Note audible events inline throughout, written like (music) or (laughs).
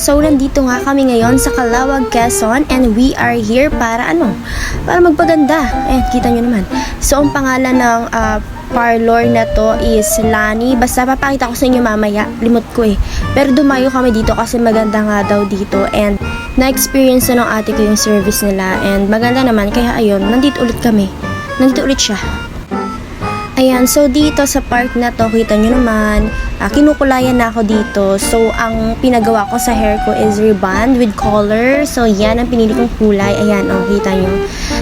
so nandito nga kami ngayon sa Calawag, Quezon and we are here para ano? Para magpaganda. Ayan, kita nyo naman. So, ang pangalan ng ah, parlor na to is Lani. Basta papakita ko sa inyo mamaya. Limot ko eh. Pero dumayo kami dito kasi maganda nga daw dito and na-experience na ng ate ko yung service nila and maganda naman kaya ayun, nandito ulit kami. Nandito ulit siya. Ayan, so dito sa park na to, kita nyo naman, ah, kinukulayan na ako dito. So, ang pinagawa ko sa hair ko is rebond with color. So, yan ang pinili kong kulay. Ayan, oh, kita nyo.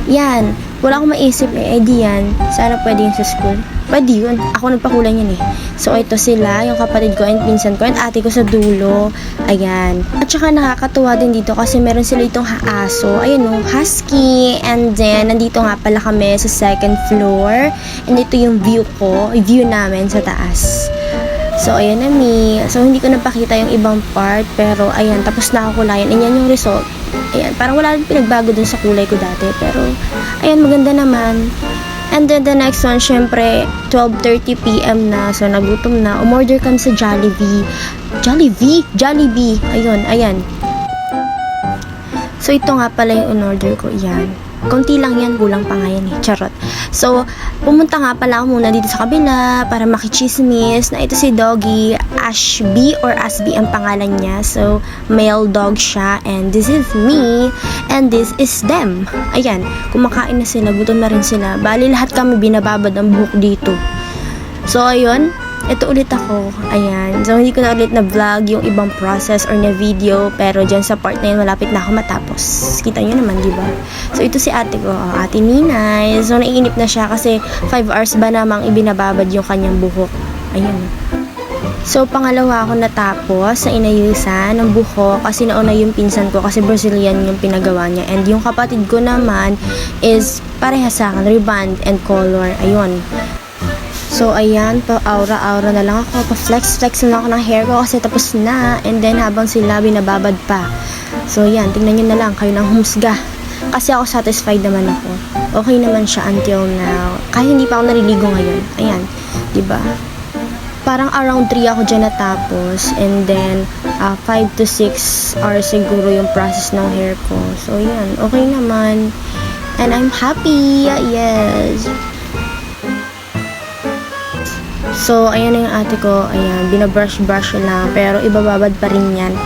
Yan, wala akong maisip eh, eh di yan. Sana pwede yun sa school. Pwede yun. Ako nagpakulay yan eh. So, ito sila, yung kapatid ko and pinsan ko and ate ko sa dulo. Ayan. At saka nakakatuwa din dito kasi meron sila itong aso. Ayan o, husky. And then, nandito nga pala kami sa second floor. And ito yung view ko, view namin sa taas. So, ayan na mi. So, hindi ko napakita yung ibang part. Pero, ayan, tapos nakakulayan. And yan yung result. Ayan, parang wala rin pinagbago dun sa kulay ko dati. Pero, ayan, maganda naman. And then the next one, syempre, 12.30pm na. So, nagutom na. Umorder kami sa Jollibee. Jollibee? Jollibee. Ayun, ayan. So, ito nga pala yung in-order ko. Yan. Konti lang yan, kulang pa nga yan eh. Charot. So, pumunta nga pala ako muna dito sa kabila para makichismis na ito si Doggy Ashby or Asby ang pangalan niya. So, male dog siya and this is me and this is them. Ayan, kumakain na sila, gutom na rin sila. Bali, lahat kami binababad ang buhok dito. So, ayun. Ito ulit ako. Ayan. So, hindi ko na ulit na vlog yung ibang process or na video. Pero dyan sa part na yun, malapit na ako matapos. Kita nyo naman, di ba? So, ito si ate ko. oh, ate Ninay. So, naiinip na siya kasi 5 hours ba namang ibinababad yung kanyang buhok. Ayun. So, pangalawa ako natapos sa inayusan ng buhok kasi nauna yung pinsan ko kasi Brazilian yung pinagawa niya. And yung kapatid ko naman is parehas sa akin, reband and color. Ayun. So, ayan, pa aura-aura na lang ako. Pa-flex-flex na ako ng hair ko kasi tapos na. And then, habang sila binababad pa. So, yan, tingnan nyo na lang. Kayo nang humusga. Kasi ako satisfied naman ako. Okay naman siya until now. Kahit hindi pa ako naliligo ngayon. Ayan, ba? Parang around 3 ako dyan natapos. And then, 5 to 6 hours siguro yung process ng hair ko. So, yan. Okay naman. And I'm happy. Yes. So, ayan na yung ate ko. Ayan, binabrush-brush lang. Pero, ibababad pa rin yan.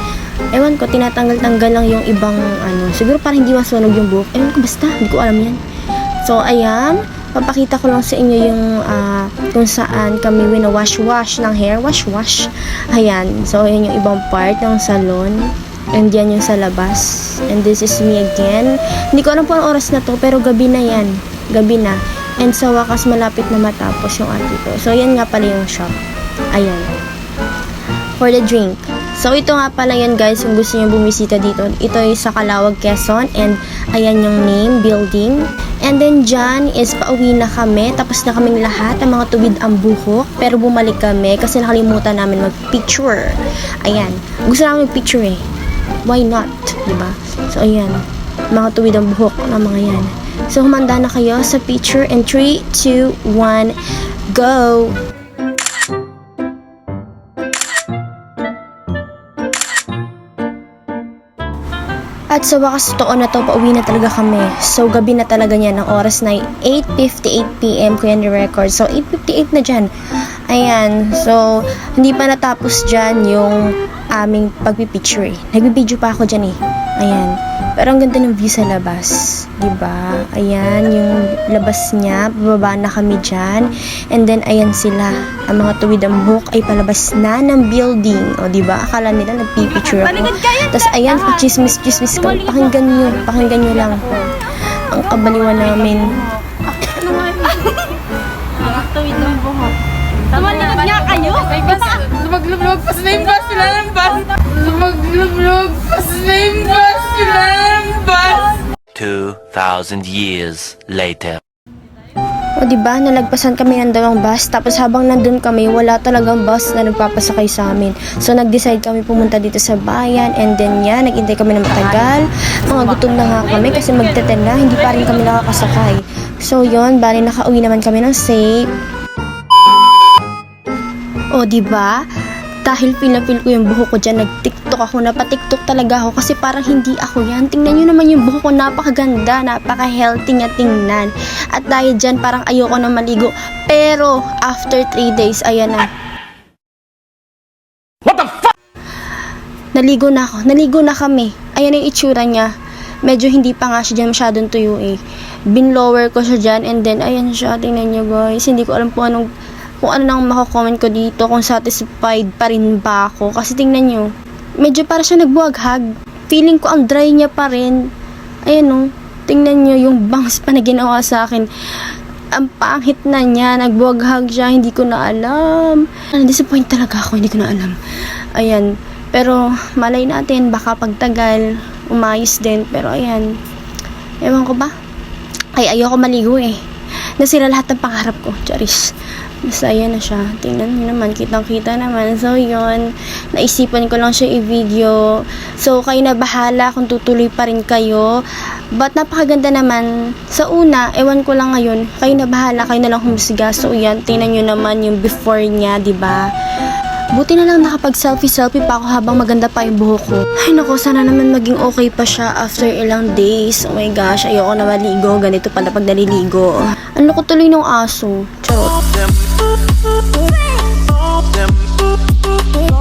Ewan ko, tinatanggal-tanggal lang yung ibang, ano, siguro parang hindi masunog yung buhok. Ewan ko, basta, hindi ko alam yan. So, ayan, papakita ko lang sa inyo yung ah, kung saan kami wina-wash-wash ng hair. Wash-wash. Ayan, so, ayan yung ibang part ng salon. And yan yung sa labas. And this is me again. Hindi ko alam po ang oras na to, pero gabi na yan. Gabi na. And sa wakas, malapit na matapos yung ate ko. So, yan nga pala yung shop. Ayan. For the drink. So, ito nga pala yan guys, kung gusto niyo bumisita dito. Ito ay sa Calawag, Quezon. And, ayan yung name, building. And then, dyan is pauwi na kami. Tapos na kaming lahat ng mga tuwid ang buhok. Pero bumalik kami kasi nakalimutan namin mag-picture. Ayan. Gusto namin mag-picture eh. Why not? ba? So, ayan. Mga tuwid ang buhok ng mga yan. So, humanda na kayo sa picture. And 3, 2, 1, go! At sa wakas, totoo na to, pauwi na talaga kami. So, gabi na talaga niyan. Ang oras na 8.58pm ko yan record So, 8.58 na dyan. Ayan. So, hindi pa natapos dyan yung aming pagpipicture eh. Nagbibideo pa ako dyan eh. Ayan. Pero ang ganda ng view sa labas. 'di ba Ayan, yung labas niya. Bababa na kami dyan. And then, ayan sila. Ang mga tuwid ang buhok ay palabas na ng building. O, 'di ba Akala nila nagpipicture ako. Tapos, ayan, pa-chismis-chismis ko. Pakinggan nyo. Pakinggan nyo lang. Ang kabaliwan namin. Tuwid ng buhok. Tumalikod nga kayo? May bus, lumaglumlog, pas yung bus, sila ng bus. Lumaglumlog, pas na 2,000 years later. O, di ba Nalagpasan kami ng dalawang bus. Tapos, habang nandun kami, wala talagang bus na nagpapasakay sa amin. So, nag-decide kami pumunta dito sa bayan. And then, yan, nag-intay kami ng matagal. Mga gutom na nga kami kasi magteten na. Hindi pa rin kami nakakasakay. So, yon bali nakauwi naman kami ng safe. O, di ba? Dahil feel na feel ko yung buhok ko dyan, nag-tiktok ako, napatiktok talaga ako kasi parang hindi ako yan. Tingnan nyo naman yung buhok ko, napakaganda, napaka-healthy niya tingnan. At dahil dyan, parang ayoko na maligo. Pero, after 3 days, ayan na. Naligo na ako. Naligo na kami. Ayan yung itsura niya. Medyo hindi pa nga siya dyan masyadong tuyo eh. Binlower ko siya dyan and then ayan siya. Tingnan niyo guys. Hindi ko alam po anong kung ano nang mako-comment ko dito kung satisfied pa rin ba ako. Kasi tingnan niyo. Medyo para siya nagbuhaghag. Feeling ko ang dry niya pa rin. Ayan oh. Tingnan niyo yung (laughs) bangs pa na ginawa sa akin. Ang pangit na niya. Nagbuhaghag siya. Hindi ko na alam. Na-disappoint talaga ako. Hindi ko na alam. Ayan. Pero malay natin, baka pagtagal, umayos din. Pero ayan, ewan ko ba? Ay, ayoko maligo eh. Nasira lahat ng pangarap ko, Charis. Basta ayan na siya. Tingnan niyo naman, kitang-kita naman. So, yun. Naisipan ko lang siya i-video. So, kayo na bahala kung tutuloy pa rin kayo. But napakaganda naman. Sa una, ewan ko lang ngayon, kayo na bahala, kayo na lang humusga. So, yan, tingnan nyo naman yung before niya, di ba? Buti na lang nakapag selfie-selfie pa ako habang maganda pa yung buhok ko. Ay nako, sana naman maging okay pa siya after ilang days. Oh my gosh, ayoko na maligo. Ganito pala pag naliligo. Ang loko tuloy ng aso. Charot.